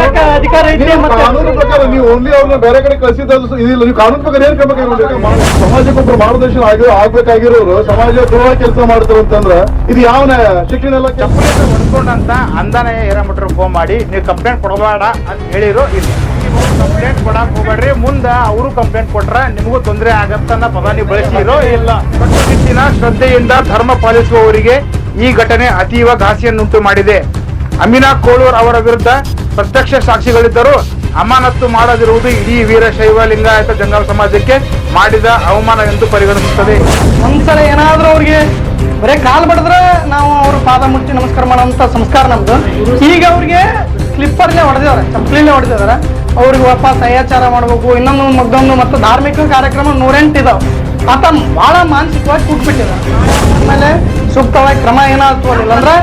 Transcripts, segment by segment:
ಅಧಿಕಾರ ಮತ್ತೆ ಕಾನೂನು ಪ್ರಕಾರ ನೀವು ಓನ್ಲಿ ಅವ್ರನ್ನ ಬೇರೆ ಕಡೆ ಕಳಿಸಿದ್ದು ಇದಿಲ್ಲ ನೀವು ಕಾನೂನು ಪ್ರಕಾರ ಏನ್ ಕ್ರಮ ಕೈಗೊಂಡಿದ್ದೀರಿ? ಸಮಾಜಕ್ಕೊಬ್ಬರು ಮಾರ್ಗದರ್ಶನ ಆಗಿ ಆಗ್ಬೇಕಾಗಿರೋರು ಸಮಾಜ ದ್ರೋಹ ಕೆಲಸ ಮಾಡ್ತಾರೆ ಅಂತಂದ್ರ ಇದು ಯಾವ ಶಿಕ್ಷಣ ಎಲ್ಲ ಚಪ್ಪಲಿ ಹೊಡ್ಕೊಂಡಂತ ಅಂದಾನೆ ಹಿರೇಮಠರು ಫೋನ್ ಮಾಡಿ ನೀವು ಕಂಪ್ಲೇಂಟ್ ಕೊಡಬೇಡ ಅಂತ ಹೇಳಿರೋ ಇಲ್ಲ. ನೀವು ಕಂಪ್ಲೇಂಟ್ ಕೊಡಕ್ ಹೋಗ್ಬೇಡ್ರಿ ಮುಂದ ಅವರು ಕಂಪ್ಲೇಂಟ್ ಕೊಟ್ರ ನಿಮಗೂ ತೊಂದರೆ ಆಗತ್ತನ್ನ ಪದ ನೀವು ಬಳಸಿರೋ ಇಲ್ಲ. ಕಟ್ಟುನಿಟ್ಟಿನ ಶ್ರದ್ಧೆಯಿಂದ ಧರ್ಮ ಪಾಲಿಸುವವರಿಗೆ ಈ ಘಟನೆ ಅತೀವ ಘಾಸಿಯನ್ನುಂಟು ಮಾಡಿದೆ. ಅಮೀನಾ ಕೋಳೂರ್ ಅವರ ವಿರುದ್ಧ ಪ್ರತ್ಯಕ್ಷ ಸಾಕ್ಷಿಗಳಿದ್ದರೂ ಅಮಾನತ್ತು ಮಾಡದಿರುವುದು ಇಡೀ ವೀರಶೈವ ಲಿಂಗಾಯತ ಜನರಲ್ ಸಮಾಜಕ್ಕೆ ಮಾಡಿದ ಅವಮಾನ ಎಂದು ಪರಿಗಣಿಸುತ್ತದೆ. ಒಂದ್ಸಲ ಏನಾದ್ರೂ ಅವ್ರಿಗೆ ಬರೇ ಕಾಲ್ ಬಡದ್ರೆ ನಾವು ಅವ್ರ ಪಾದ ಮುಟ್ಟಿ ನಮಸ್ಕಾರ ಮಾಡುವಂತ ಸಂಸ್ಕಾರ ನಮ್ದು. ಈಗ ಅವ್ರಿಗೆ ಸ್ಲಿಪ್ಪರ್ನೇ ಹೊಡೆದಿದ್ದಾರೆ ಚಪ್ಪಲಿನೇ ಹೊಡೆದಿದ್ದಾರೆ. ಅವ್ರಿಗೆ ವಾಪಸ್ ಅಯ್ಯಾಚಾರ ಮಾಡಬೇಕು, ಇನ್ನೊಂದು ಮಗ್ದೊಂದು ಮತ್ತು ಧಾರ್ಮಿಕ ಕಾರ್ಯಕ್ರಮ ನೂರೆಂಟು ಇದಾವೆ. ಆತ ಭಾಳ ಮಾನಸಿಕವಾಗಿ ಕೂಟ್ಬಿಟ್ಟಿದ್ದಾರೆ ಆಮೇಲೆ ಸೂಕ್ತವಾಗಿ ಕ್ರಮ ಏನಾದ್ರು ತಗೋಲಿಲ್ಲ ಅಂದ್ರೆ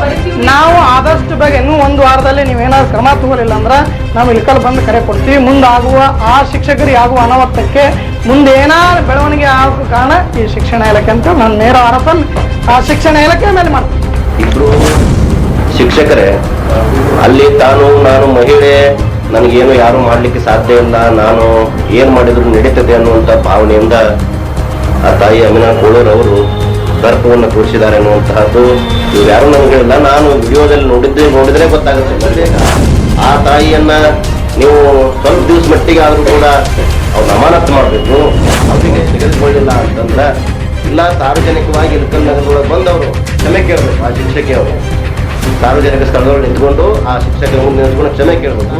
ನಾವು ಆದಷ್ಟು ಬೇಗ ಇನ್ನೂ ಒಂದು ವಾರದಲ್ಲಿ ನೀವು ಏನಾದ್ರು ಕ್ರಮ ತಗೋಲಿಲ್ಲ ಅಂದ್ರೆ ನಾವು ಇಳ್ಕಲ್ ಬಂದು ಕರೆ ಕೊಡ್ತೀವಿ. ಮುಂದಾಗುವ ಆ ಶಿಕ್ಷಕರಿಗೆ ಆಗುವ ಅನಾಹುತಕ್ಕೆ ಮುಂದೆ ಏನಾದ್ರು ಬೆಳವಣಿಗೆ ಆಗೋ ಕಾರಣ ಈ ಶಿಕ್ಷಣ ಇಲಾಖೆ ಅಂತ ನಾನು ನೇರ ಆರೋಪ ಆ ಶಿಕ್ಷಣ ಇಲಾಖೆ ಮೇಲೆ ಮಾಡ್ತೀನಿ ಶಿಕ್ಷಕರೇ, ಅಲ್ಲಿ ತಾನು, ನಾನು ಮಹಿಳೆ, ನನಗೇನು ಯಾರು ಮಾಡ್ಲಿಕ್ಕೆ ಸಾಧ್ಯ ಇಲ್ಲ, ನಾನು ಏನು ಮಾಡಿದ್ರು ನಡೀತದೆ ಅನ್ನುವಂತ ಭಾವನೆಯಿಂದ ಆ ತಾಯಿ ಅಮಿನಾ ಕೋಳೂರ್ ಅವರು ದರ್ಪವನ್ನು ತೋರಿಸಿದ್ದಾರೆ ಅನ್ನುವಂತಹದ್ದು ಇವ್ರು ಯಾರು ನನಗೆ ಹೇಳಿಲ್ಲ ನಾನು ವಿಡಿಯೋದಲ್ಲಿ ನೋಡಿದ್ದೆ, ನೋಡಿದ್ರೆ ಗೊತ್ತಾಗುತ್ತೆ. ಮತ್ತೆ ಆ ತಾಯಿಯನ್ನ ನೀವು ಸ್ವಲ್ಪ ದಿವಸ ಮಟ್ಟಿಗೆ ಆದರೂ ಕೂಡ ಅವ್ರನ್ನ ಅಮಾನತ್ ಮಾಡಬೇಕು. ಅವ್ರಿಗೆ ತೆಗೆದುಕೊಳ್ಳಿಲ್ಲ ಅಂತಂದ್ರೆ ಇಲ್ಲ, ಸಾರ್ವಜನಿಕವಾಗಿ ನಗರದೊಳಗೆ ಬಂದವರು, ಕ್ಷಮೆ ಕೇಳಬೇಕು, ಆ ಶಿಕ್ಷಕಿಯವರು ಸಾರ್ವಜನಿಕ ಸ್ಥಳದೊಳಗೆ ನಿಂತ್ಕೊಂಡು ಆ ಶಿಕ್ಷಕರ ಮುಂದೆ ನಿಂತ್ಕೊಂಡು ಕ್ಷಮೆ ಕೇಳಬೇಕು.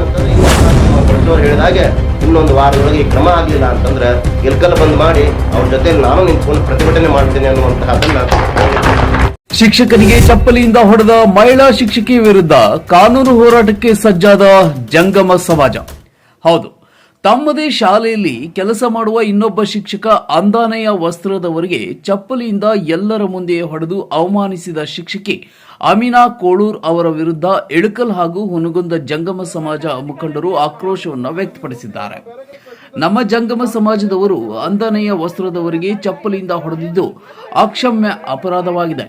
ಹೇಳಿದಾಗೆ ಇನ್ನೊಂದು ವಾರದೊಳಗೆ ಈ ಕ್ರಮ ಆಗಲಿಲ್ಲ ಅಂತಂದ್ರೆ ಎಲ್ಕಲ್ ಬಂದ್ ಮಾಡಿ ಅವ್ರ ಜೊತೆ ನಾನು ನಿಂತ್ಕೊಂಡು ಪ್ರತಿಭಟನೆ ಮಾಡ್ತೇನೆ ಅನ್ನುವಂತಹದನ್ನ ಶಿಕ್ಷಕನಿಗೆ ಚಪ್ಪಲಿಯಿಂದ ಹೊಡೆದ ಮಹಿಳಾ ಶಿಕ್ಷಕಿ ವಿರುದ್ಧ ಕಾನೂನು ಹೋರಾಟಕ್ಕೆ ಸಜ್ಜಾದ ಜಂಗಮ ಸಮಾಜ. ಹೌದು ತಮ್ಮದೇ ಶಾಲೆಯಲ್ಲಿ ಕೆಲಸ ಮಾಡುವ ಇನ್ನೊಬ್ಬ ಶಿಕ್ಷಕ ಅಂದಾನೆಯ ವಸ್ತ್ರದವರಿಗೆ ಚಪ್ಪಲಿಯಿಂದ ಎಲ್ಲರ ಮುಂದೆ ಹೊಡೆದು ಅವಮಾನಿಸಿದ ಶಿಕ್ಷಕಿ ಅಮಿನಾ ಕೋಳೂರ್ ಅವರ ವಿರುದ್ಧ ಇಳಕಲ್ ಹಾಗೂ ಹುನಗುಂದ ಜಂಗಮ ಸಮಾಜ ಮುಖಂಡರು ಆಕ್ರೋಶವನ್ನು ವ್ಯಕ್ತಪಡಿಸಿದ್ದಾರೆ. ನಮ್ಮ ಜಂಗಮ ಸಮಾಜದವರು ಅಂದನೆಯ ವಸ್ತ್ರದವರಿಗೆ ಚಪ್ಪಲಿಯಿಂದ ಹೊಡೆದಿದ್ದು ಅಕ್ಷಮ್ಯ ಅಪರಾಧವಾಗಿದೆ.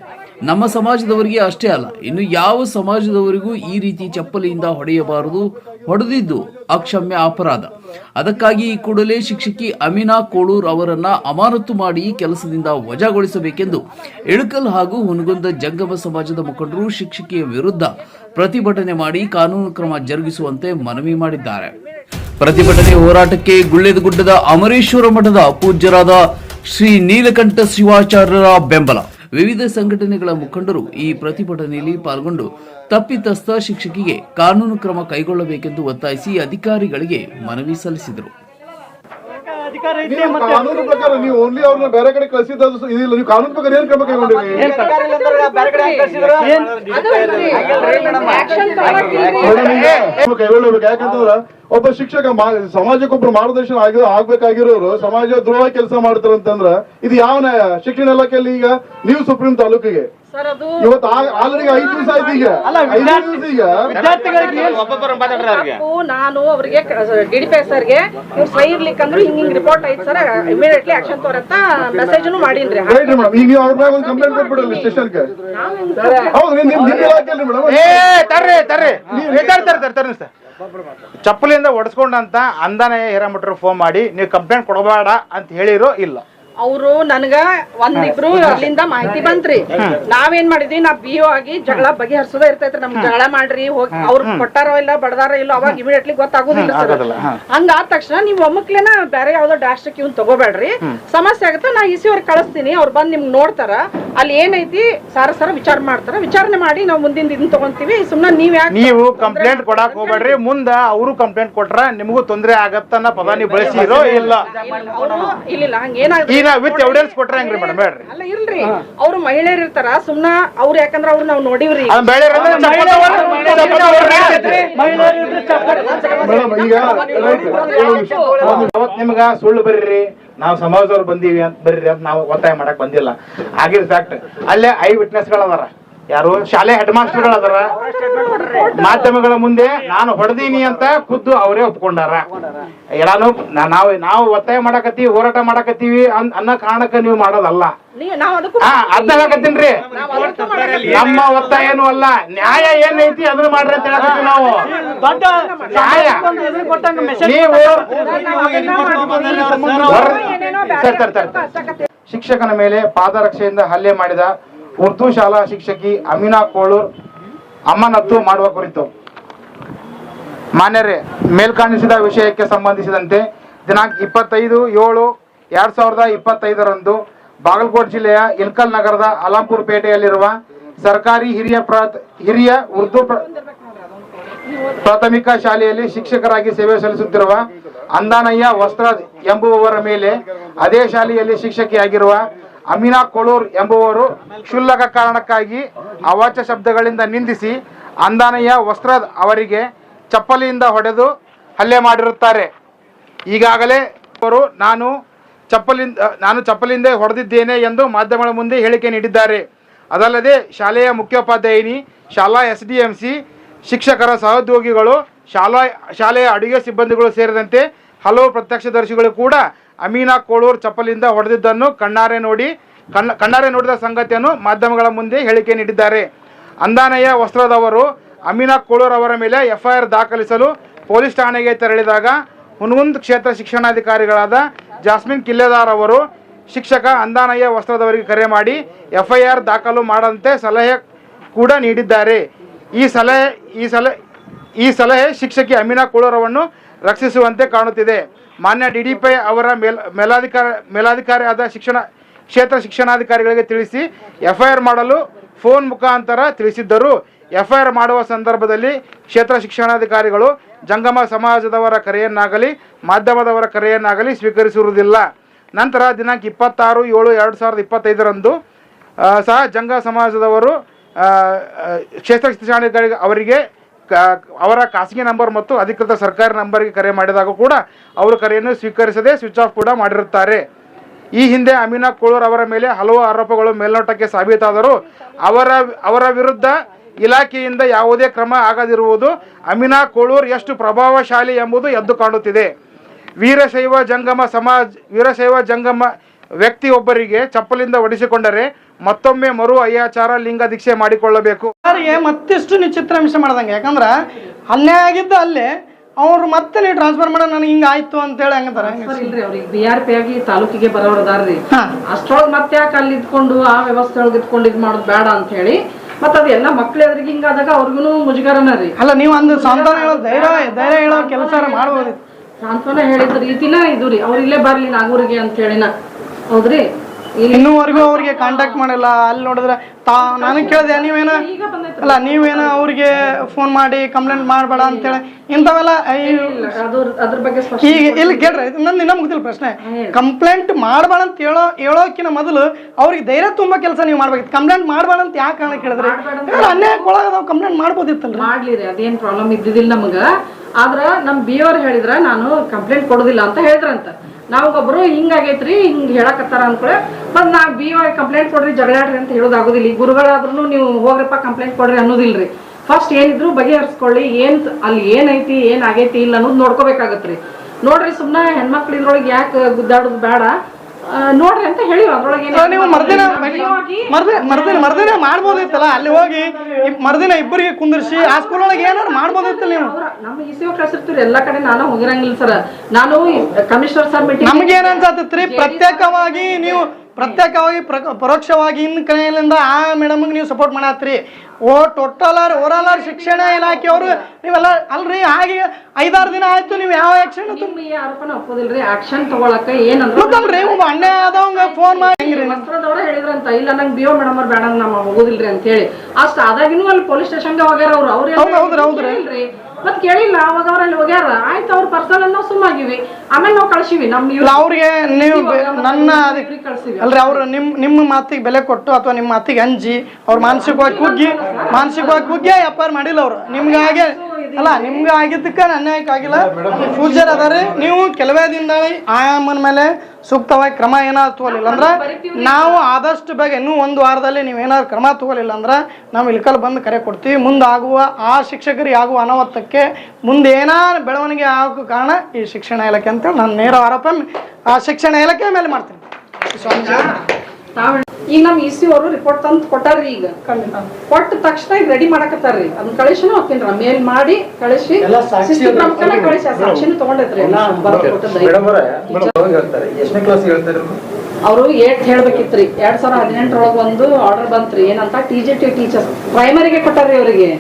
ನಮ್ಮ ಸಮಾಜದವರಿಗೆ ಅಷ್ಟೇ ಅಲ್ಲ, ಇನ್ನು ಯಾವ ಸಮಾಜದವರಿಗೂ ಈ ರೀತಿ ಚಪ್ಪಲಿಯಿಂದ ಹೊಡೆಯಬಾರದು, ಹೊಡೆದಿದ್ದು ಅಕ್ಷಮ್ಯ ಅಪರಾಧ. ಅದಕ್ಕಾಗಿ ಈ ಕೂಡಲೇ ಶಿಕ್ಷಕಿ ಅಮಿನಾ ಕೋಳೂರ್ ಅವರನ್ನ ಅಮಾನತು ಮಾಡಿ ಕೆಲಸದಿಂದ ವಜಾಗೊಳಿಸಬೇಕೆಂದು ಇಳಕಲ್ ಹಾಗೂ ಹುನಗುಂದ ಜಂಗಮ ಸಮಾಜದ ಮುಖಂಡರು ಶಿಕ್ಷಕಿಯ ವಿರುದ್ಧ ಪ್ರತಿಭಟನೆ ಮಾಡಿ ಕಾನೂನು ಕ್ರಮ ಜರುಗಿಸುವಂತೆ ಮನವಿ ಮಾಡಿದ್ದಾರೆ. ಪ್ರತಿಭಟನೆ ಹೋರಾಟಕ್ಕೆ ಗುಳ್ಳೆದಗುಡ್ಡದ ಅಮರೇಶ್ವರ ಮಠದ ಪೂಜ್ಯರಾದ ಶ್ರೀ ನೀಲಕಂಠ ಶಿವಾಚಾರ್ಯರ ಬೆಂಬಲ. ವಿವಿಧ ಸಂಘಟನೆಗಳ ಮುಖಂಡರು ಈ ಪ್ರತಿಭಟನೆಯಲ್ಲಿ ಪಾಲ್ಗೊಂಡು ತಪ್ಪಿತಸ್ಥ ಶಿಕ್ಷಕಿಗೆ ಕಾನೂನು ಕ್ರಮ ಕೈಗೊಳ್ಳಬೇಕೆಂದು ಒತ್ತಾಯಿಸಿ ಅಧಿಕಾರಿಗಳಿಗೆ ಮನವಿ ಸಲ್ಲಿಸಿದರು. ಅಧಿಕಾರ ನೀವು ಮತ್ತೆ? ಕಾನೂನು ಪ್ರಕಾರ ನೀವು ಓನ್ಲಿ ಅವ್ರನ್ನ ಬೇರೆ ಕಡೆ ಕಳಿಸಿದ್ದು ಇದಿಲ್ಲ ನೀವು ಕಾನೂನು ಪ್ರಕಾರ ಏನ್ ಕ್ರಮ ಕೈಗೊಂಡಿರಿ? ಮೇಡಮ್, ಈಗ ನೀವು ಕೈಗೊಳ್ಳಬೇಕು ಯಾಕಂತಂದ್ರ ಒಬ್ಬ ಶಿಕ್ಷಕ ಮಾ- ಸಮಾಜಕ್ಕೊಬ್ರು ಮಾರ್ಗದರ್ಶನ ಆಗ ಆಗ್ಬೇಕಾಗಿರೋರು ಸಮಾಜ ದ್ರೋಹ ಕೆಲಸ ಮಾಡ್ತಾರಂತಂದ್ರ ಇದು ಯಾವ ನ್ಯಾಯ? ಶಿಕ್ಷಣ ಇಲಾಖೆಯಲ್ಲಿ ಈಗ ನೀವು ಸುಪ್ರೀಂ ತಾಲೂಕಿಗೆ. ಇವತ್ತು ಆಲ್ರೆಡಿ ಐದು ದಿವಸ ಆಯ್ತು ಈಗ. ಅಲ್ಲ, ಐದು ದಿವಸ ಈಗ. ವಿದ್ಯಾರ್ಥಿಗಳಿಗೆ ಏನ್ ನಾನು ಅವರಿಗೆ ಡಿ ಡಿ ಪಿ ಸರ್ಗೆ ನೀವು ಸಹಿ ಇರ್ಲಿಕ್ಕೆ ಅಂದ್ರೆ ಹಿಂಗ್ ಹಿಂಗ್ ರಿಪೋರ್ಟ್ ಆಯ್ತು ಸರ್ ಇಮಿಡಿಯೇಟ್ಲಿ ಆಕ್ಷನ್ ತೋರಂತ ಮೆಸೇಜ್ ಮಾಡಿನ್ರಿ. ರೈಟ್ ಮೇಡಮ್ ಈಗ ನೀವು ಅವ್ರ ಮ್ಯಾಗ ಒಂದು ಕಂಪ್ಲೇಂಟ್ ಕೊಟ್ಬಿಡಲ್ಲ ಸ್ಟೇಷನ್ಗೆ ಹೌದು ನಿಮ್ ನಿಮ್ ನಿಮ್ ಇಲಾಖೆಯಲ್ಲಿ ಮೇಡಮ್. ಏ ತರ್ರಿ ತರ್ರಿ. ತರ್ರಿ ತರ್ರಿ ತರ್ರಿ ತರ್ರಿ ಸರ್. ಚಪ್ಪಲಿಯಿಂದ ಒಡಿಸ್ಕೊಂಡಂತ ಅಂದಾನೆ ಹಿರೇಮಠರು ಫೋನ್ ಮಾಡಿ ನೀವು ಕಂಪ್ಲೇಂಟ್ ಕೊಡಬೇಡ ಅಂತ ಹೇಳಿರೋ ಇಲ್ಲ. ಅವರು ನನ್ಗ ಒಂದಿಬ್ರು ಅಲ್ಲಿಂದ ಮಾಹಿತಿ ಬಂತ್ರಿ. ನಾವೇನ್ ಮಾಡಿದ್ವಿ ನಾ ಬಿ ಆಗಿ ಜಗಳ ಬಗೆಹರಿಸೋದ ಇರ್ತೈತ್ರಿ ನಮ್ ಜಗಳ ಮಾಡ್ರಿ ಹೋಗಿ ಅವ್ರು ಕೊಟ್ಟಾರೋ ಇಲ್ಲ ಬಡದಾರೋ ಇಲ್ಲ ಅವಾಗ ಇಮಿಡಿಯೇಟ್ಲಿ ಗೊತ್ತಾಗೋದಿಲ್ಲ ಸರ್. ಹಂಗಾದ ತಕ್ಷಣ ನೀವು ಒಮ್ಮಕ್ಲೇನ ಬೇರೆ ಯಾವ್ದೋ ಡ್ಯಾಸ್ಟ್ರಿಕ್ ಇವ್ನ ತಗೋಬೇಡ್ರಿ. ಸಮಸ್ಯೆ ಆಗುತ್ತೆ ನಾ ಇಸಿ ಅವ್ರಿಗೆ ಕಳಿಸ್ತೀನಿ ಅವ್ರು ಬಂದ್ ನಿಮ್ಗೆ ನೋಡ್ತಾರ. ಅಲ್ಲಿ ಏನೈತಿ ಸಾರ ಸಾರ ವಿಚಾರ ಮಾಡ್ತಾರ ವಿಚಾರಣೆ ಮಾಡಿ ನಾವು ಮುಂದಿನ ಇದನ್ನ ತಗೊಂತೀವಿ ಸುಮ್ಮನೆ ನೀವ್ ಯಾಕೆ ನೀವು ಕಂಪ್ಲೇಂಟ್ ಕೊಡಕ್ ಹೋಗ್ಬೇಡ್ರಿ ಮುಂದ ಅವರು ಕಂಪ್ಲೇಂಟ್ ಕೊಟ್ರ ನಿಮಗೂ ತೊಂದರೆ ಆಗತ್ತನ್ನ ಪದ ನೀವು ಬಳಸಿರೋ ಇಲ್ಲ ಇಲ್ಲಿಲ್ಲ ಇಲ್ಲ ಹಂಗೇನಾಗುತ್ತೆ ಈಗ ವಿತ್ ಎವಿಡೆನ್ಸ್ ಕೊಟ್ರೆ ಹೆಂಗ್ರಿ ಮೇಡಮ್ ಹೇಳ್ರಿ ಅಲ್ಲ ಇಲ್ರಿ ಅವ್ರು ಮಹಿಳೆಯರು ಇರ್ತಾರ ಸುಮ್ನ ಅವ್ರ ಯಾಕಂದ್ರ ಅವ್ರು ನಾವು ನೋಡಿವ್ರಿ ಮೇಡಮ್ ಈಗ ನಿಮ್ಗ ಸುಳ್ಳು ಬರ್ರಿ ನಾವು ಸಮಾಜದವ್ರು ಬಂದೀವಿ ಅಂತ ಬರ್ರಿ ಅಂತ ನಾವು ಒತ್ತಾಯ ಮಾಡಕ್ ಬಂದಿಲ್ಲ. ಆಗಿದ್ ಫ್ಯಾಕ್ಟ್ ಅಲ್ಲೇ ಐ ವಿಟ್ನೆಸ್ ಗಳದಾರ ಯಾರು ಶಾಲೆ ಹೆಡ್ ಮಾಸ್ಟರ್ಗಳು ಅದರ ಮಾಧ್ಯಮಗಳ ಮುಂದೆ ನಾನು ಹೊಡೆದೀನಿ ಅಂತ ಖುದ್ದು ಅವರೇ ಒಪ್ಕೊಂಡಾರ ಎಲ್ಲಾನು ನಾವು ನಾವು ಒತ್ತಾಯ ಮಾಡಕತ್ತೀವಿ ಹೋರಾಟ ಮಾಡಕತ್ತೀವಿ ಅನ್- ಅನ್ನೋ ಕಾರಣಕ್ಕೆ ನೀವು ಮಾಡೋದಲ್ಲ ಅದಕ್ಕೂ ಹೇಳಕತ್ತೀನ್ರಿ. ನಮ್ಮ ಒತ್ತಾಯ ಏನು ಅಲ್ಲ ನ್ಯಾಯ ಏನೈತಿ ಅದನ್ನ ಮಾಡ್ರಿ ಅಂತ ಹೇಳಕತ್ತೀವಿ ನಾವು ದೊಡ್ಡ ನ್ಯಾಯ ಎದುರು ಕೊಟ್ಟಂಗ ಮೆಸೇಜ್ ನೀವು. ಶಿಕ್ಷಕನ ಮೇಲೆ ಪಾದರಕ್ಷೆಯಿಂದ ಹಲ್ಲೆ ಮಾಡಿದ ಉರ್ದು ಶಾಲಾ ಶಿಕ್ಷಕಿ ಅಮೀನಾ ಕೋಳೂರ್ ಅಮ್ಮನತ್ತು ಮಾಡುವ ಕುರಿತು. ಮಾನ್ಯರೇ, ಮೇಲ್ಕಾಣಿಸಿದ ವಿಷಯಕ್ಕೆ ಸಂಬಂಧಿಸಿದಂತೆ ದಿನಾಂಕ ಇಪ್ಪತ್ತೈದು ಏಳು ಎರಡ್ ಸಾವಿರದ ಇಪ್ಪತ್ತೈದರಂದು ಬಾಗಲಕೋಟೆ ಜಿಲ್ಲೆಯ ಇಲ್ಕಲ್ ನಗರದ ಅಲಾಂಪುರ್ ಪೇಟೆಯಲ್ಲಿರುವ ಸರ್ಕಾರಿ ಹಿರಿಯ ಹಿರಿಯ ಉರ್ದು ಪ್ರ- ಪ್ರಾಥಮಿಕ ಶಾಲೆಯಲ್ಲಿ ಶಿಕ್ಷಕರಾಗಿ ಸೇವೆ ಸಲ್ಲಿಸುತ್ತಿರುವ ಅಂದಾನಯ್ಯ ವಸ್ತ್ರ ಎಂಬುವವರ ಮೇಲೆ ಅದೇ ಶಾಲೆಯಲ್ಲಿ ಶಿಕ್ಷಕಿಯಾಗಿರುವ ಅಮೀನಾ ಕೊಳೂರ್ ಎಂಬುವರು ಕ್ಷುಲ್ಲಕ ಕಾರಣಕ್ಕಾಗಿ ಅವಾಚ್ಯ ಶಬ್ದಗಳಿಂದ ನಿಂದಿಸಿ ಅಂದಾನಯ್ಯ ವಸ್ತ್ರ ಅವರಿಗೆ ಚಪ್ಪಲಿಯಿಂದ ಹೊಡೆದು ಹಲ್ಲೆ ಮಾಡಿರುತ್ತಾರೆ. ಈಗಾಗಲೇ ಅವರು ನಾನು ಚಪ್ಪಲಿಂದ ನಾನು ಚಪ್ಪಲಿಂದ ಹೊಡೆದಿದ್ದೇನೆ ಎಂದು ಮಾಧ್ಯಮಗಳ ಮುಂದೆ ಹೇಳಿಕೆ ನೀಡಿದ್ದಾರೆ. ಅದಲ್ಲದೆ ಶಾಲೆಯ ಮುಖ್ಯೋಪಾಧ್ಯಾಯಿನಿ, ಶಾಲಾ ಎಸ್ ಡಿ ಎಂ ಸಿ ಶಿಕ್ಷಕರ ಸಹೋದ್ಯೋಗಿಗಳು, ಶಾಲಾ, ಶಾಲೆಯ ಅಡುಗೆ ಸಿಬ್ಬಂದಿಗಳು ಸೇರಿದಂತೆ ಹಲವು ಪ್ರತ್ಯಕ್ಷದರ್ಶಿಗಳು ಕೂಡ ಅಮೀನಾ ಕೋಳೂರ್ ಚಪ್ಪಲಿಂದ ಹೊಡೆದಿದ್ದನ್ನು ಕಣ್ಣಾರೆ ನೋಡಿ, ಕಣ್ಣ, ಕಣ್ಣಾರೆ ನೋಡಿದ ಸಂಗತಿಯನ್ನು ಮಾಧ್ಯಮಗಳ ಮುಂದೆ ಹೇಳಿಕೆ ನೀಡಿದ್ದಾರೆ. ಅಂದಾನಯ್ಯ ವಸ್ತ್ರದವರು ಅಮೀನಾ ಕೋಳೂರ್ ಅವರ ಮೇಲೆ ಎಫ್ಐಆರ್ ದಾಖಲಿಸಲು ಪೊಲೀಸ್ ಠಾಣೆಗೆ ತೆರಳಿದಾಗ ಹುನಗುಂದ್ ಕ್ಷೇತ್ರ ಶಿಕ್ಷಣಾಧಿಕಾರಿಗಳಾದ ಜಾಸ್ಮಿನ್ ಕಿಲ್ಲೆದಾರ್ ಅವರು ಶಿಕ್ಷಕ ಅಂದಾನಯ್ಯ ವಸ್ತ್ರದವರಿಗೆ ಕರೆ ಮಾಡಿ ಎಫ್ಐಆರ್ ದಾಖಲು ಮಾಡದಂತೆ ಸಲಹೆ ಕೂಡ ನೀಡಿದ್ದಾರೆ. ಈ ಸಲಹೆ ಈ ಸಲಹೆ ಈ ಸಲಹೆ ಶಿಕ್ಷಕಿ ಅಮೀನಾ ಕೋಳೂರವನ್ನು ರಕ್ಷಿಸುವಂತೆ ಕಾಣುತ್ತಿದೆ. ಮಾನ್ಯ ಡಿ ಡಿ ಪಿ ಅವರ ಮೇಲ್, ಮೇಲಾಧಿಕಾರಿ ಮೇಲಾಧಿಕಾರಿ ಆದ ಶಿಕ್ಷಣ, ಕ್ಷೇತ್ರ ಶಿಕ್ಷಣಾಧಿಕಾರಿಗಳಿಗೆ ತಿಳಿಸಿ ಎಫ್ಐಆರ್ ಮಾಡಲು ಫೋನ್ ಮುಖಾಂತರ ತಿಳಿಸಿದ್ದರು. ಎಫ್ಐಆರ್ ಮಾಡುವ ಸಂದರ್ಭದಲ್ಲಿ ಕ್ಷೇತ್ರ ಶಿಕ್ಷಣಾಧಿಕಾರಿಗಳು ಜಂಗಮ ಸಮಾಜದವರ ಕರೆಯನ್ನಾಗಲಿ, ಮಾಧ್ಯಮದವರ ಕರೆಯನ್ನಾಗಲಿ ಸ್ವೀಕರಿಸಿರುವುದಿಲ್ಲ ನಂತರ ದಿನಾಂಕ ಇಪ್ಪತ್ತಾರು, ಏಳು, ಎರಡು ಸಾವಿರದ ಇಪ್ಪತ್ತೈದರಂದು ಸಹ ಜಂಗ ಸಮಾಜದವರು ಕ್ಷೇತ್ರ ಶಿಕ್ಷಣಾಧಿಕಾರಿ ಅವರಿಗೆ ಅವರ ಖಾಸಗಿ ನಂಬರ್ ಮತ್ತು ಅಧಿಕೃತ ಸರ್ಕಾರಿ ನಂಬರ್ಗೆ ಕರೆ ಮಾಡಿದಾಗ ಕೂಡ ಅವರು ಕರೆಯನ್ನು ಸ್ವೀಕರಿಸದೆ ಸ್ವಿಚ್ ಆಫ್ ಕೂಡ ಮಾಡಿರುತ್ತಾರೆ. ಈ ಹಿಂದೆ ಅಮೀನಾ ಕೋಳೂರ್ ಅವರ ಮೇಲೆ ಹಲವು ಆರೋಪಗಳು ಮೇಲ್ನೋಟಕ್ಕೆ ಸಾಬೀತಾದರೂ ಅವರ ಅವರ ವಿರುದ್ಧ ಇಲಾಖೆಯಿಂದ ಯಾವುದೇ ಕ್ರಮ ಆಗದಿರುವುದು ಅಮೀನಾ ಕೋಳೂರ್ ಎಷ್ಟು ಪ್ರಭಾವಶಾಲಿ ಎಂಬುದು ಎದ್ದು ಕಾಣುತ್ತಿದೆ. ವೀರಶೈವ ಜಂಗಮ ಸಮಾಜ್, ವೀರಶೈವ ಜಂಗಮ ವ್ಯಕ್ತಿಯೊಬ್ಬರಿಗೆ ಚಪ್ಪಲಿಂದ ಹೊಡಿಸಿಕೊಂಡರೆ ಮತ್ತೊಮ್ಮೆ ಮರು ಅಯ್ಯಾಚಾರ ಲಿಂಗ ದೀಕ್ಷೆ ಮಾಡಿಕೊಳ್ಳಬೇಕು. ಅವರಿಗೆ ಮತ್ತಿಷ್ಟು ನೀವು ಅಂಶ ಮಾಡ್ದಂಗೆ? ಯಾಕಂದ್ರ ಅಲ್ಲೇ ಆಗಿದ್ದ ಅಲ್ಲೇ ಅವ್ರು ಮತ್ತೆ ನೀವು ಟ್ರಾನ್ಸ್ಫರ್ ಮಾಡ ನನಗೆ ಹಿಂಗ ಆಯ್ತು ಅಂತೇಳಿ ಹಂಗಂತಾರೆ ಸರ್ ಇಲ್ರಿ ಅವ್ರಿಗೆ. ಬಿ ಆರ್ ಪಿ ಆಗಿ ತಾಲೂಕಿಗೆ ಬರೋರ್ದಾರ್ರಿ. ಅಷ್ಟೊಳಗೆ ಮತ್ತೆ ಯಾಕೆ ಅಲ್ಲಿ ಇದ್ಕೊಂಡು ಆ ವ್ಯವಸ್ಥೆ ಒಳಗೆ ಇದ್ಕೊಂಡು ಇದು ಮಾಡೋದು ಬೇಡ ಅಂತ ಹೇಳಿ ಮತ್ತ ಅದು ಎಲ್ಲ ಮಕ್ಳು ಎದ್ರಿಗೆ ಹಿಂಗಾದಾಗ ಅವ್ರಿಗೂ ಮುಜುಗರನ ರೀ. ಅಲ್ಲ ನೀವು ಅಂದ ಸಾಂತ್ವನ ಹೇಳೋ ಧೈರ್ಯ ಧೈರ್ಯ ಹೇಳೋ ಕೆಲಸ ಮಾಡ್ಬೋದಿತ್ತು ಸಾಂತ್ವನ ಹೇಳಿದ ರೀತಿನ ಇದು ರೀ. ಅವ್ರು ಇಲ್ಲೇ ಬರ್ಲಿ ನಾಗೂರಿಗೆ ಅಂತ ಹೇಳಿನ. ಹೌದ್ರಿ? ಇನ್ನೂವರೆಗೂ ಅವ್ರಿಗೆ ಕಾಂಟ್ಯಾಕ್ಟ್ ಮಾಡಿಲ್ಲ. ಅಲ್ಲಿ ನೋಡಿದ್ರೆ ತಾ ನಾನು ಕೇಳಿದೆ ನೀವೇನ? ಅಲ್ಲ ನೀವೇನ ಅವ್ರಿಗೆ ಫೋನ್ ಮಾಡಿ ಕಂಪ್ಲೇಂಟ್ ಮಾಡಬೇಡ ಅಂತೇಳಿ. ಇಂಥವೆಲ್ಲ ಈಗ ಇಲ್ಲಿ ಕೇಳ್ರಿ ನಂದು ಇನ್ನೂ ಮುಗ್ದಿಲ್ಲ ಪ್ರಶ್ನೆ. ಕಂಪ್ಲೇಂಟ್ ಮಾಡಬೇಡ ಅಂತ ಹೇಳೋ ಹೇಳೋಕಿನ ಮೊದಲು ಅವ್ರಿಗೆ ಧೈರ್ಯ ತುಂಬ ಕೆಲಸ ನೀವು ಮಾಡ್ಬೇಕಿತ್ತು. ಕಂಪ್ಲೇಂಟ್ ಮಾಡಬೇಡ ಅಂತ ಯಾಕೆ ಕಾರಣ ಕೇಳಿದ್ರಿ? ಅನ್ಯಾಯ ಒಳಗೆ ನಾವು ಕಂಪ್ಲೇಂಟ್ ಮಾಡ್ಬೋದಿತ್ತಲ್ಲ ಮಾಡ್ಲಿ ರೀ ಅದೇನ್ ಪ್ರಾಬ್ಲಮ್ ಇದ್ದಿದ್ದಿಲ್ಲ ನಮಗ. ಆದ್ರೆ ನಮ್ಮ ಬಿ ಅವ್ರು ಹೇಳಿದ್ರ ನಾನು ಕಂಪ್ಲೇಂಟ್ ಕೊಡೋದಿಲ್ಲ ಅಂತ ಹೇಳಿದ್ರಂತ. ನಾವು ಒಬ್ರು ಹಿಂಗಾಗೈತ್ರಿ, ಹಿಂಗೆ ಹೇಳಕತ್ತಾರ ಅನ್ಕೊಳೆ ಮತ್ತು ನಾ ಬಿ ವೈ ಕಂಪ್ಲೇಂಟ್ ಕೊಡ್ರಿ, ಜಗಳಾಡ್ರಿ ಅಂತ ಹೇಳೋದಾಗೋದಿಲ್ಲ. ಈ ಗುರುಗಳಾದ್ರೂ ನೀವು ಹೋಗ್ರಪ್ಪ ಕಂಪ್ಲೇಂಟ್ ಕೊಡ್ರಿ ಅನ್ನೋದಿಲ್ರಿ. ಫಸ್ಟ್ ಏನಿದ್ರು ಬಗೆಹರಿಸ್ಕೊಳ್ಳಿ, ಏನು ಅಲ್ಲಿ ಏನೈತಿ, ಏನ್ ಆಗೈತಿ ಇಲ್ಲ ಅನ್ನೋದು ನೋಡ್ಕೋಬೇಕಾಗತ್ರಿ. ನೋಡ್ರಿ ಸುಮ್ಮನೆ ಹೆಣ್ಮಕ್ಳು ಇದ್ರೊಳಗೆ ಯಾಕೆ ಗುದ್ದಾಡೋದು ಬೇಡ. ನೋಡ್ರಿ ಅಂತ ಹೇಳಿ ನೀವು ಮರ್ದಿನ ಮರ್ದಿನ ಮರ್ದಿನ ಮಾಡ್ಬೋದಿತ್ತಲ್ಲ? ಅಲ್ಲಿ ಹೋಗಿ ಮರ್ದಿನ ಇಬ್ಬರಿಗೆ ಕುಂದಿರ್ಸಿ ಆ ಸ್ಕೂಲ್ ಒಳಗೆ ಏನಾದ್ರು ಮಾಡ್ಬೋದಿತ್ತಲ್ಲ ನೀವು? ನಮ್ಮ ಎಲ್ಲಾ ಕಡೆ ನಾನು ಹೋಗಿರಂಗಿಲ್ಲ ಸರ್. ನಾನು ಕಮಿಷನರ್ ಸರ್ ಮೀಟಿಂಗ್ ನಮ್ಗೆ ಏನ್ ಅನ್ಸತ್ತೈತ್ರಿ? ಪ್ರತ್ಯೇಕವಾಗಿ ನೀವು ಪ್ರತ್ಯೇಕವಾಗಿ ಪ್ರ- ಪರೋಕ್ಷವಾಗಿ ಇನ್ ಕಡೆಯಿಂದ ಆ ಮೇಡಮ್ಗೆ ನೀವು ಸಪೋರ್ಟ್ ಮಾಡತ್ರಿ. ಓ ಟೋಟಲ್ ಆರ್ ಓವರಾಲ್ ಆರ್ ಶಿಕ್ಷಣ ಇಲಾಖೆಯವರು ನೀವೆಲ್ಲ ಅಲ್ರಿ ಹಾಗೆ ಐದಾರು ದಿನ ಆಯ್ತು ನೀವು ಯಾವ ಆಕ್ಷನ್ ಈ ಆರೋಪನ ಒಪ್ಪೋದಿಲ್ರಿ? ಆಕ್ಷನ್ ತಗೊಳಕ ಏನಂದ್ರೆ ಗೊತ್ತಲ್ರಿ ಒಬ್ಬ ಅನ್ಯಾಯ ಆದವಂಗ ಫೋನ್ ಮಾಡಿ ಹೆಂಗ್ರಿ? ವಸ್ತ್ರದವ್ರ ಹೇಳಿದ್ರಂತ ಇಲ್ಲ ನಂಗೆ ಬಿಒ ಮೇಡಮ್ ಅವ್ರು ಬೇಡ ನಮ್ಮ ಹೋಗೋದಿಲ್ರಿ ಅಂತ ಹೇಳಿ ಅಷ್ಟ ಆದಾಗಿನೂ ಅಲ್ಲಿ ಪೊಲೀಸ್ ಸ್ಟೇಷನ್ಗೆ ಹೋಗ್ಯಾರ ಅವ್ರು. ಅವ್ರು ಹೌದ್ ಹೌದ್ರಿ, ಮತ್ ಕೇಳಿಲ್ಲ ಅವಾಗ ಅವ್ರಲ್ಲಿ ಹೋಗ್ಯಾರ. ಆಯ್ತು ಅವ್ರ ಪರ್ಸನಲ್ ಅನ್ನೋ ಸುಮ್ಮಾಗಿವಿ ಆಮೇಲೆ ನಾವು ಕಳ್ಸಿವಿ. ನಮ್ಗೆ ಅವ್ರಿಗೆ ನೀವು ನನ್ನ ಅಲ್ರಿ ಅವ್ರು ನಿಮ್ ನಿಮ್ಮ ಮಾತಿಗೆ ಬೆಲೆ ಕೊಟ್ಟು ಅಥವಾ ನಿಮ್ಮ ಮಾತಿಗೆ ಅಂಜಿ ಅವ್ರ ಮಾನಸಿಕವಾಗಿ ಕುಗ್ಗಿ ಮಾನಸಿಕವಾಗಿ ಕುಗ್ಗಿ ಎಫ್ ಮಾಡಿಲ್ಲ ಅವ್ರು. ನಿಮ್ಗೆ ಹಾಗೆ, ಅಲ್ಲ, ನಿಮ್ಗೆ ಆಗಿದ್ದಕ್ಕೆ ಅನ್ಯಾಯಕ್ಕೆ ಆಗಿಲ್ಲ? ಫ್ಯೂಚರ್ ಅದಾರಿ ನೀವು ಕೆಲವೇ ದಿನದಲ್ಲಿ ಆಯಾಮನ ಮೇಲೆ ಸೂಕ್ತವಾಗಿ ಕ್ರಮ ಏನಾದ್ರು ತಗೋಲಿಲ್ಲ ಅಂದ್ರೆ, ನಾವು ಆದಷ್ಟು ಬೇಗ ಇನ್ನೂ ಒಂದು ವಾರದಲ್ಲಿ ನೀವು ಏನಾದ್ರು ಕ್ರಮ ತಗೋಲಿಲ್ಲ ಅಂದ್ರೆ, ನಾವು ಇಲ್ಕಲ್ ಬಂದು ಕರೆ ಕೊಡ್ತೀವಿ. ಮುಂದೆ ಆಗುವ ಆ ಶಿಕ್ಷಕರಿಗೆ ಆಗುವ ಅನಾಹುತಕ್ಕೆ ಮುಂದೆ ಏನಾರು ಬೆಳವಣಿಗೆ ಆಗೋ ಕಾರಣ ಈ ಶಿಕ್ಷಣ ಇಲಾಖೆ ಅಂತೇಳಿ ನಾನು ನೇರ ಆರೋಪ, ಆ ಶಿಕ್ಷಣ ಇಲಾಖೆ ಮೇಲೆ ಮಾಡ್ತೀನಿ. ಈಗ ನಮ್ ಇ ಸಿ ಅವರು ರಿಪೋರ್ಟ್ ತಂದು ಕೊಟ್ಟಾರ್ರಿ ಈಗ. ಕೊಟ್ಟ ತಕ್ಷಣ ಈಗ ರೆಡಿ ಮಾಡಕತ್ತಾರ್ರಿ. ಅದನ್ನ ಕಳಿಸಿನ ಹೋಗ್ತೀನಿ ಮೇಲ್ ಮಾಡಿ ಕಳಿಸಿ ಕಳಿಸಿ ಸಾಕ್ಷಿನೂ ತಗೊಂಡೈತ್ರಿ. ಎಷ್ಟನೇ ಕ್ಲಾಸ್ ಹೇಳ್ತಾರೆ ಅವರು ಏಟ್ ಹೇಳ್ಬೇಕಿತ್ರಿ. ಎರಡ್ ಸಾವಿರದ ಹದಿನೆಂಟರೊಳಗ ಒಂದು ಆರ್ಡರ್ ಬಂತ್ರಿ. ಏನಂತ ಟಿ ಜಿ ಟಿ ಟೀಚರ್ ಪ್ರೈಮರಿಗೆ ಕೊಟ್ಟಾರ್ರಿ ಅವರಿಗೆ.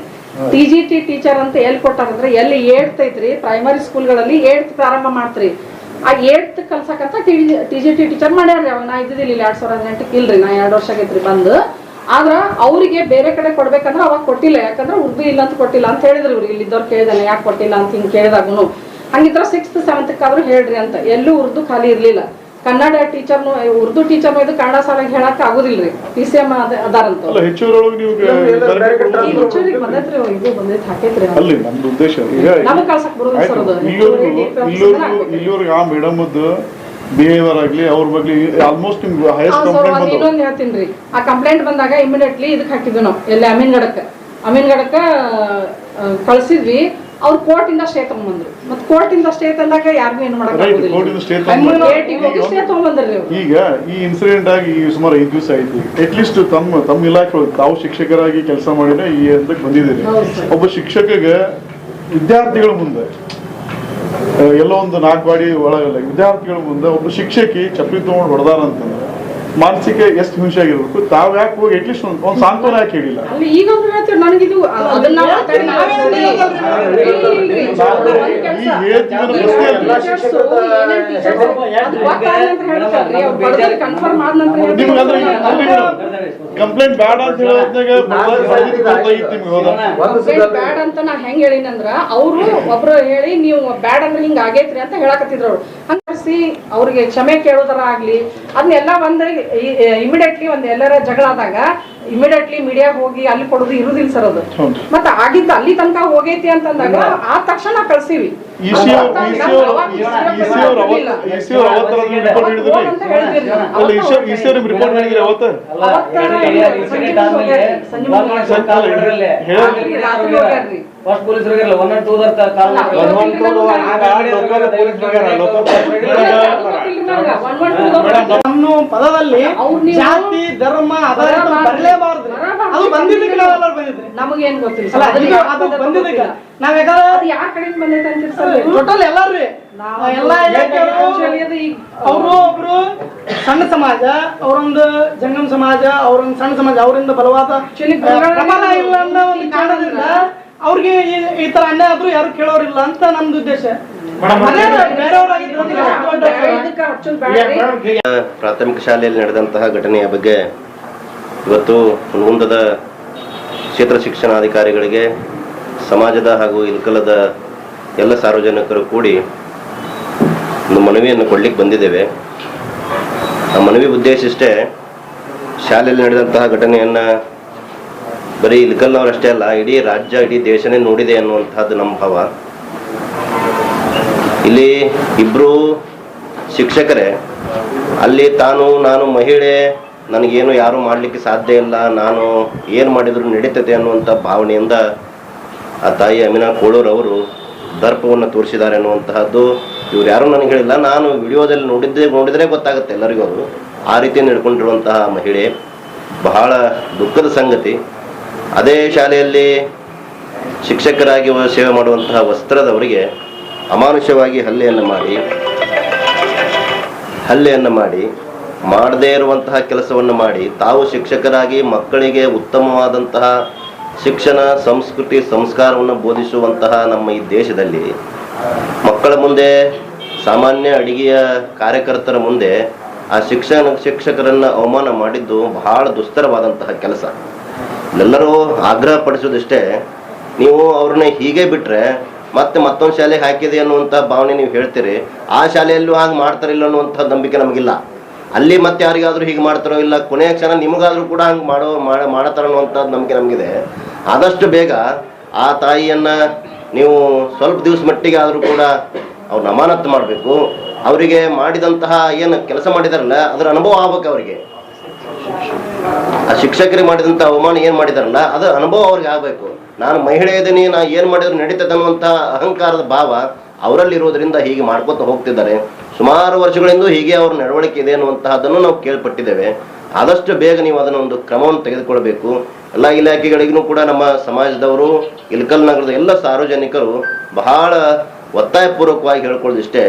ಟಿ ಜಿ ಟಿ ಟೀಚರ್ ಅಂತ ಎಲ್ಲಿ ಕೊಟ್ಟಾರಂದ್ರೆ ಎಲ್ಲಿ ಏಟ್ ಐತ್ರಿ ಪ್ರೈಮರಿ ಸ್ಕೂಲ್ಗಳಲ್ಲಿ ಏಟ್ ಪ್ರಾರಂಭ ಮಾಡ್ತ್ರಿ. ಆ ಏಟ್ ಕಲ್ಸಕಂತ ಟಿ ಜಿ ಟಿ ಟೀಚರ್ ಮಾಡ್ಯಾರ್ರಿ ಅವ್ ನಾ ಇದ್ದಿದ್ದಿಲ್ಲ ಇಲ್ಲಿ ಎರಡ್ ಸಾವಿರದ ಹದಿನೆಂಟಕ್ಕೆ ಇಲ್ರಿ, ನಾ ಎರಡು ವರ್ಷ ಆಗೈತ್ರಿ ಬಂದು. ಆದ್ರ ಅವರಿಗೆ ಬೇರೆ ಕಡೆ ಕೊಡ್ಬೇಕಂದ್ರೆ ಅವಾಗ ಕೊಟ್ಟಿಲ್ಲ. ಯಾಕಂದ್ರೆ ಉರ್ದು ಇಲ್ಲ ಅಂತ ಕೊಟ್ಟಿಲ್ಲ ಅಂತ ಹೇಳಿದ್ರು ಇವ್ರಿಗೆ ಇಲ್ಲಿದ್ದವ್ರು ಕೇಳಿದಾನೆ, ಯಾಕೆ ಕೊಟ್ಟಿಲ್ಲ ಅಂತ ಹಿಂಗೆ ಕೇಳಿದಾಗ್ನು. ಹಂಗಿದ್ರ ಸಿಕ್ಸ್ತ್ ಸೆವೆಂತ್ ಆದ್ರೂ ಹೇಳ್ರಿ ಅಂತ. ಎಲ್ಲೂ ಉರ್ದು ಖಾಲಿ ಇರ್ಲಿಲ್ಲ. ಕನ್ನಡ ಟೀಚರ್ನು ಉರ್ದು ಟೀಚರ್ ಇದು ಕನ್ನಡ ಸಾಲಾಗಿ ಹೇಳಕ್ ಆಗುದಿಲ್ರಿ. ಪಿ ಸಿ ಎಂ ಅದಾರಂತ. ಹೆಚ್ಚುವರಿಗೆ ಬಂದೈತ್ರಿ ಇದು ಬಂದೈತಿ ಹಾಕೈತ್ರಿ. ಅಲ್ಲಿ ನಮ್ದು ಉದ್ದೇಶ ನಮಗ್ ಕಳ್ಸಕ್ ಸರ್ ಇಲ್ಲಿವರೆಗೂ ಆ ಬಿಹೇವಿಯರ್ ಆಗ್ಲಿ ಅವ್ರ ಬಗ್ಗೆ ಆಲ್ಮೋಸ್ಟ್ ನಿಮ್ಗೆ ಹೈಯೆಸ್ಟ್ ಕಂಪ್ಲೇಂಟ್ ಒಂದ್ ಇನ್ನೊಂದು ಹೇಳ್ತೀನಿ ಹೇಳ್ತೀನಿ ಆ ಕಂಪ್ಲೇಂಟ್ ಬಂದಾಗ ಇಮಿಡಿಯೇಟ್ಲಿ ಇದಕ್ಕೆ ಹಾಕಿದ್ವಿ ನಾವು. ಎಲ್ಲಿ ಅಮೀನ್ಗಡಕ್ಕೆ ಅಮೀನ್ಗಡಕ್ಕೆ ಕಳ್ಸಿದ್ವಿ. ಅವ್ರು ಕೋರ್ಟ್ ಇಂದ ಸ್ಟೇ ತಗೊಂಡ್ಬಂದ್ರು ಮತ್ತೆ ಕೋರ್ಟ್ ಇಂದ ಸ್ಟೇ ತಂದಾಗ ಯಾರಿಗೂ ಏನು ಮಾಡಕ್ ಈಗ ಈ ಇನ್ಸಿಡೆಂಟ್ ಆಗಿ ಸುಮಾರು ಐದು ದಿವಸ ಆಯ್ತು. ಅಟ್ಲೀಸ್ಟ್ ತಮ್ಮ ತಮ್ಮ ಇಲಾಖೆ ತಾವು ಶಿಕ್ಷಕರಾಗಿ ಕೆಲಸ ಮಾಡಿದ್ರೆ ಈ ಹಂತಕ್ಕೆ ಬಂದಿದ್ದೀರಿ. ಒಬ್ಬ ಶಿಕ್ಷಕಗೆ ವಿದ್ಯಾರ್ಥಿಗಳ ಮುಂದೆ ಎಲ್ಲೋ ಒಂದು ನಾಲ್ಕು ಬಾಡಿ ಒಳಗಲ್ಲ ವಿದ್ಯಾರ್ಥಿಗಳ ಮುಂದೆ ಒಬ್ಬ ಶಿಕ್ಷಕಿ ಚಪ್ಪಲಿ ತಗೊಂಡು ಹೊಡೆದಾರ ಅಂತಂದ್ರೆ ಮಾನಸಿಕ ಎಷ್ಟು ಹಿಂಸೆ ಆಗಿರ್ಬೇಕು ತಾವ್ ಯಾಕೆ ಹೋಗಿ ಅಟ್ಲೀಸ್ಟ್ ಒಂದು ಒಂದು ಸಾಂತ್ವನ ಯಾಕೆ ಹೇಳಿಲ್ಲ? ಕಂಪ್ಲೇಂಟ್ ಬೇಡ ಅಂತ ಹೇಳೋದ್ನಾಗ ಬ್ಯಾಡ್ ಅಂತ ನಾ ಹೆಂಗ್ ಹೇಳಿನಂದ್ರ ಅವ್ರು ಒಬ್ರು ಹೇಳಿ ನೀವು ಬ್ಯಾಡ್ ಅಂದ್ರೆ ಹಿಂಗ ಆಗೈತ್ರಿ ಅಂತ ಹೇಳಕತ್ತಿದ್ರು ಅವ್ರು. ಹಂಗಿ ಅವ್ರಿಗೆ ಕ್ಷಮೆ ಕೇಳೋದರ ಆಗ್ಲಿ ಅದನ್ನೆಲ್ಲ ಒಂದ್ ಇಮಿಡಿಯೇಟ್ಲಿ ಒಂದ್ ಎಲ್ಲರ ಜಗಳ ಆದಾಗ ಇಮಿಡಿಯೇಟ್ಲಿ ಮೀಡಿಯಾ ಹೋಗಿ ಅಲ್ಲಿ ಕೊಡೋದು ಇರುದಿಲ್ಲ ಸರ್ ಅದು. ಮತ್ತ ಆಗಿದ್ದ ಅಲ್ಲಿ ತನಕ ಹೋಗೈತಿ ಅಂತಂದಾಗ ಆ ತಕ್ಷಣ ಕಳ್ಸಿವಿ. ಈ ಫಸ್ಟ್ ಪೊಲೀಸ್ ಹೋಗಿರಲ್ಲ ಒನ್ ನಾಟ್ ಟೂ ಕಾಲ್ ನಮ್ಮ ಪದದಲ್ಲಿ ಜಾತಿ ಧರ್ಮ ಆಧಾರಿತ ಬರಲೇಬಾರ್ದು. ಅದು ಬಂದಿದ್ದಕ್ಕೆ ನಾವೆಲ್ಲರೂ ಬಂದಿದ್ರಿ ನಮಗೇನ್ ಗೊತ್ತಿಲ್ಲ. ಅದು ಬಂದಿದ್ದಕ್ಕೆ ನಾವ್ ಯಾಕಂದ್ರೆ ಅದು ಯಾರ್ ಕಡೆಯಿಂದ ಬಂದೈತೆ ಅಂತೀರಿ ಸರ್ ಟೋಟಲ್ ಎಲ್ಲಾರ್ರಿ. ಎಲ್ಲ ಅವರು ಒಬ್ರು ಸಣ್ಣ ಸಮಾಜ ಅವರೊಂದು ಜಂಗಮ ಸಮಾಜ ಅವರೊಂದು ಸಣ್ಣ ಸಮಾಜ ಅವರಿಂದ ಬಲವಾದ ಇಲ್ಲ ಅನ್ನೋ ಒಂದು ಕಾರಣದಿಂದ ಅವ್ರಿಗೆ ಈ- ತರ ಅನ್ಯಾಯ ಆದ್ರೂ ಯಾರು ಕೇಳೋರಿಲ್ಲ ಅಂತ ನಮ್ದು ಉದ್ದೇಶ. ಪ್ರಾಥಮಿಕ ಶಾಲೆಯಲ್ಲಿ ನಡೆದಂತಹ ಘಟನೆಯ ಬಗ್ಗೆ ಇವತ್ತು ಮುಂದದ ಕ್ಷೇತ್ರ ಶಿಕ್ಷಣಾಧಿಕಾರಿಗಳಿಗೆ ಸಮಾಜದ ಹಾಗೂ ಇಲ್ಕಲದ ಎಲ್ಲ ಸಾರ್ವಜನಿಕರು ಕೂಡಿ ಒಂದು ಮನವಿಯನ್ನು ಕೊಡ್ಲಿಕ್ಕೆ ಬಂದಿದ್ದೇವೆ. ಆ ಮನವಿ ಉದ್ದೇಶ ಇಷ್ಟೇ ಶಾಲೆಯಲ್ಲಿ ನಡೆದಂತಹ ಘಟನೆಯನ್ನು ಬರೀ ಇಲ್ಕಲ್ನವರಷ್ಟೇ ಅಲ್ಲ, ಇಡೀ ರಾಜ್ಯ, ಇಡೀ ದೇಶನೇ ನೋಡಿದೆ ಅನ್ನುವಂಥದ್ದು ನಮ್ಮ ಭಾವ. ಇಲ್ಲಿ ಇಬ್ರು ಶಿಕ್ಷಕರೇ, ಅಲ್ಲಿ ತಾನು, ನಾನು ಮಹಿಳೆ, ನನಗೇನು ಯಾರು ಮಾಡಲಿಕ್ಕೆ ಸಾಧ್ಯ ಇಲ್ಲ, ನಾನು ಏನು ಮಾಡಿದ್ರು ನಡೀತದೆ ಅನ್ನುವಂಥ ಭಾವನೆಯಿಂದ ಆ ತಾಯಿ ಅಮಿನಾ ಕೋಳೂರ್ ಅವರು ದರ್ಪವನ್ನು ತೋರಿಸಿದ್ದಾರೆ ಅನ್ನುವಂತಹದ್ದು ಇವ್ರು ಯಾರು ನನಗೆ ಹೇಳಿಲ್ಲ. ನಾನು ವಿಡಿಯೋದಲ್ಲಿ ನೋಡಿದ್ದೆ, ನೋಡಿದರೆ ಗೊತ್ತಾಗುತ್ತೆ ಎಲ್ಲರಿಗೂ ಅದು. ಆ ರೀತಿ ನಡ್ಕೊಂಡಿರುವಂತಹ ಮಹಿಳೆ. ಬಹಳ ದುಃಖದ ಸಂಗತಿ. ಅದೇ ಶಾಲೆಯಲ್ಲಿ ಶಿಕ್ಷಕರಾಗಿ ಸೇವೆ ಮಾಡುವಂತಹ ವಸ್ತ್ರದವರಿಗೆ ಅಮಾನುಷವಾಗಿ ಹಲ್ಲೆಯನ್ನು ಮಾಡಿ ಹಲ್ಲೆಯನ್ನು ಮಾಡಿ, ಮಾಡದೇ ಇರುವಂತಹ ಕೆಲಸವನ್ನು ಮಾಡಿ, ತಾವು ಶಿಕ್ಷಕರಾಗಿ ಮಕ್ಕಳಿಗೆ ಉತ್ತಮವಾದಂತಹ ಶಿಕ್ಷಣ, ಸಂಸ್ಕೃತಿ, ಸಂಸ್ಕಾರವನ್ನು ಬೋಧಿಸುವಂತಹ ನಮ್ಮ ಈ ದೇಶದಲ್ಲಿ ಮಕ್ಕಳ ಮುಂದೆ ಸಾಮಾನ್ಯ ಅಡಿಗೆಯ ಕಾರ್ಯಕರ್ತರ ಮುಂದೆ ಆ ಶಿಕ್ಷಣ ಶಿಕ್ಷಕರನ್ನು ಅವಮಾನ ಮಾಡಿದ್ದು ಬಹಳ ದುಸ್ತರವಾದಂತಹ ಕೆಲಸ. ಎಲ್ಲರೂ ಆಗ್ರಹ ಪಡಿಸೋದಿಷ್ಟೇ, ನೀವು ಅವ್ರನ್ನ ಹೀಗೆ ಬಿಟ್ರೆ ಮತ್ತೆ ಮತ್ತೊಂದು ಶಾಲೆಗೆ ಹಾಕಿದೆ ಅನ್ನುವಂಥ ಭಾವನೆ ನೀವು ಹೇಳ್ತೀರಿ, ಆ ಶಾಲೆಯಲ್ಲೂ ಹಾಗೆ ಮಾಡ್ತಾರಿಲ್ಲ ಅನ್ನುವಂಥ ನಂಬಿಕೆ ನಮಗಿಲ್ಲ. ಅಲ್ಲಿ ಮತ್ತೆ ಯಾರಿಗಾದ್ರೂ ಹೀಗೆ ಮಾಡ್ತಾರೋ ಇಲ್ಲ, ಕೊನೆಯ ಕ್ಷಣ ನಿಮಗಾದ್ರೂ ಕೂಡ ಹಂಗೆ ಮಾಡೋ, ಮಾಡ, ಮಾಡತಾರ ಅನ್ನುವಂಥದ್ದು ನಂಬಿಕೆ ನಮಗಿದೆ. ಆದಷ್ಟು ಬೇಗ ಆ ತಾಯಿಯನ್ನ ನೀವು ಸ್ವಲ್ಪ ದಿವಸ ಮಟ್ಟಿಗೆ ಆದರೂ ಕೂಡ ಅವ್ರನ್ನ ಅಮಾನತ್ತು ಮಾಡಬೇಕು. ಅವರಿಗೆ ಮಾಡಿದಂತಹ ಏನು ಕೆಲಸ ಮಾಡಿದಾರಲ್ಲ, ಅದರ ಅನುಭವ ಆಗ್ಬೇಕು ಅವರಿಗೆ. ಆ ಶಿಕ್ಷಕರಿಗೆ ಮಾಡಿದಂತ ಅವಮಾನ ಏನು ಮಾಡಿದಾರಲ್ಲ, ಅದು ಅನುಭವ ಅವ್ರಿಗೆ ಆಗಬೇಕು. ನಾನು ಮಹಿಳೆ ಇದ್ದೀನಿ ನಾ ಏನು ಮಾಡಿದ್ರು ನಡೀತದೆ ಅನ್ನುವಂಥ ಅಹಂಕಾರದ ಭಾವ ಅವರಲ್ಲಿ ಇರೋದ್ರಿಂದ ಹೀಗೆ ಮಾಡ್ಕೊತ ಹೋಗ್ತಿದ್ದಾರೆ. ಸುಮಾರು ವರ್ಷಗಳಿಂದ ಹೀಗೆ ಅವ್ರ ನಡವಳಿಕೆ ಇದೆ ಅನ್ನುವಂತಹದನ್ನು ನಾವು ಕೇಳ್ಪಟ್ಟಿದ್ದೇವೆ. ಆದಷ್ಟು ಬೇಗ ನೀವು ಅದನ್ನ ಒಂದು ಕ್ರಮವನ್ನು ತೆಗೆದುಕೊಳ್ಬೇಕು. ಎಲ್ಲ ಇಲಾಖೆಗಳಿಗೂ ಕೂಡ ನಮ್ಮ ಸಮಾಜದವರು, ಇಲ್ಕಲ್ ನಗರದ ಎಲ್ಲ ಸಾರ್ವಜನಿಕರು ಬಹಳ ಒತ್ತಾಯಪೂರ್ವಕವಾಗಿ ಹೇಳ್ಕೊಳ್ಳೋದಿಷ್ಟೇ.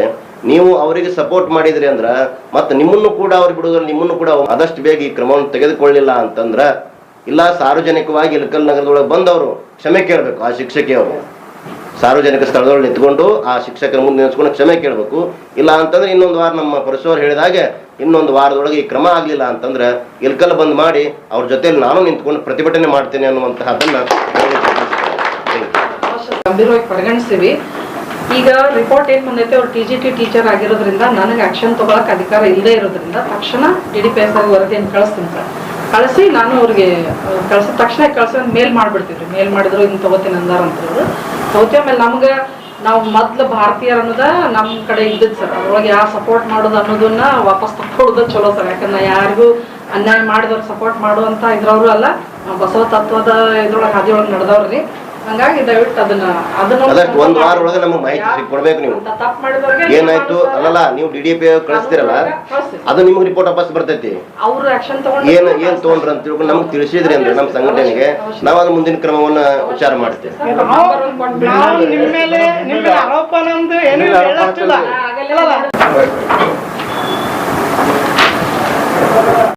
ನೀವು ಅವರಿಗೆ ಸಪೋರ್ಟ್ ಮಾಡಿದ್ರಿ ಅಂದ್ರ, ಮತ್ತೆ ನಿಮ್ಮನ್ನು ಕೂಡ ಅವ್ರು ಬಿಡೋದ್ರಲ್ಲಿ ನಿಮ್ಮನ್ನು ಕೂಡ ಆದಷ್ಟು ಬೇಗ ಈ ಕ್ರಮವನ್ನು ತೆಗೆದುಕೊಳ್ಳಿಲ್ಲ ಅಂತಂದ್ರ, ಇಲ್ಲ ಸಾರ್ವಜನಿಕವಾಗಿ ಇಲ್ಕಲ್ ನಗರದೊಳಗೆ ಬಂದವರು, ಕ್ಷಮೆ ಕೇಳಬೇಕು ಆ ಶಿಕ್ಷಕಿಯವರು. ಸಾರ್ವಜನಿಕ ಸ್ಥಳದೊಳಗೆ ನಿಂತ್ಕೊಂಡು ಆ ಶಿಕ್ಷಕರ ಮುಂದೆ ನಿಲ್ಸ್ಕೊಂಡು ಕ್ಷಮೆ ಕೇಳಬೇಕು. ಇಲ್ಲ ಅಂತಂದ್ರೆ ಇನ್ನೊಂದು ವಾರ ನಮ್ಮ ಪರಶುವರು ಹೇಳಿದಾಗೆ, ಇನ್ನೊಂದು ವಾರದೊಳಗೆ ಈ ಕ್ರಮ ಆಗಲಿಲ್ಲ ಅಂತಂದ್ರೆ ಇಲ್ಕಲ್ ಬಂದ್ ಮಾಡಿ ಅವ್ರ ಜೊತೆಯಲ್ಲಿ ನಾನು ನಿಂತ್ಕೊಂಡು ಪ್ರತಿಭಟನೆ ಮಾಡ್ತೇನೆ ಅನ್ನುವಂತಹದನ್ನ ಗಂಭೀರವಾಗಿ ಪರಿಗಣಿಸ್ತೀವಿ. ಈಗ ರಿಪೋರ್ಟ್ ಏನ್ ಬಂದೈತೆ, ಅವ್ರು ಟಿ ಜಿ ಟಿ ಟೀಚರ್ ಆಗಿರೋದ್ರಿಂದ ನನಗೆ ಆಕ್ಷನ್ ತಗೊಳಕ್ ಅಧಿಕಾರ ಇಲ್ಲದೆ ಇರೋದ್ರಿಂದ ತಕ್ಷಣ ಡಿ ಡಿ ಪಿ ಎಸ್ ಆಗಿ ವರದಿಯನ್ನು ಕಳಿಸ್ತೀನಿ ಸರ್. ಕಳಿಸಿ ನಾನು ಅವ್ರಿಗೆ ಕಳ್ಸಿದ ತಕ್ಷಣ ಕಳ್ಸಿ, ಮೇಲ್ ಮಾಡ್ಬಿಡ್ತಿದ್ರಿ. ಮೇಲ್ ಮಾಡಿದ್ರು, ಇನ್ನು ತಗೋತೀನಿ ಅಂದಾರ ಅಂತಂದ್ರು ತಗೋತೀವಿ ಆಮೇಲೆ ನಮ್ಗೆ, ನಾವು ಮೊದ್ಲು ಭಾರತೀಯರು ಅನ್ನೋದ ನಮ್ಮ ಕಡೆ ಇದ್ದದ್ದು ಸರ್. ಅದ್ರೊಳಗೆ ಯಾರು ಸಪೋರ್ಟ್ ಮಾಡೋದು ಅನ್ನೋದನ್ನ ವಾಪಸ್ ತಕ್ಕೊಳ್ಳೋದು ಚಲೋ ಸರ್. ಯಾಕಂದ್ರೆ ಯಾರಿಗೂ ಅನ್ಯಾಯ ಮಾಡಿದವ್ರು ಸಪೋರ್ಟ್ ಮಾಡುವಂತ ಇದ್ರವ್ರು ಅಲ್ಲ. ಬಸವ ತತ್ವದ ಇದ್ರೊಳಗೆ ಹಾದಿಯೊಳಗೆ ನಡೆದವ್ರಿ ಹಂಗಾಗಿ ದಯವಿಟ್ಟು ಅದನ್ನ ಅದನ್ನ ಒಂದು ವಾರ ಒಳಗೆ ನಮಗೆ ಮಾಹಿತಿ ಕೊಡ್ಬೇಕು ನೀವು. ಏನಾಯ್ತು? ಅಲ್ಲಲ್ಲ ನೀವು ಡಿ ಡಿ ಪಿ ಕಳಿಸ್ತೀರಲ್ಲ? ಅದು ನಿಮ್ಗೆ ರಿಪೋರ್ಟ್ ವಾಪಸ್ ಬರ್ತೈತಿ. ಅವ್ರು ಆಕ್ಷನ್ ತಗೊಂಡು ಏನು ಏನು ತೊಗೊಂಡ್ರ ಅಂತ ತಿಳ್ಕೊಂಡು ನಮ್ಗೆ ತಿಳಿಸಿದ್ರಿ ಅಂದ್ರೆ ನಮ್ಮ ಸಂಘಟನೆಗೆ. ನಾವು ಅದು ಮುಂದಿನ ಕ್ರಮವನ್ನು ವಿಚಾರ ಮಾಡ್ತೇವೆ. ನಿಮ್ಮ ಮೇಲೆ ನಿಮ್ಮ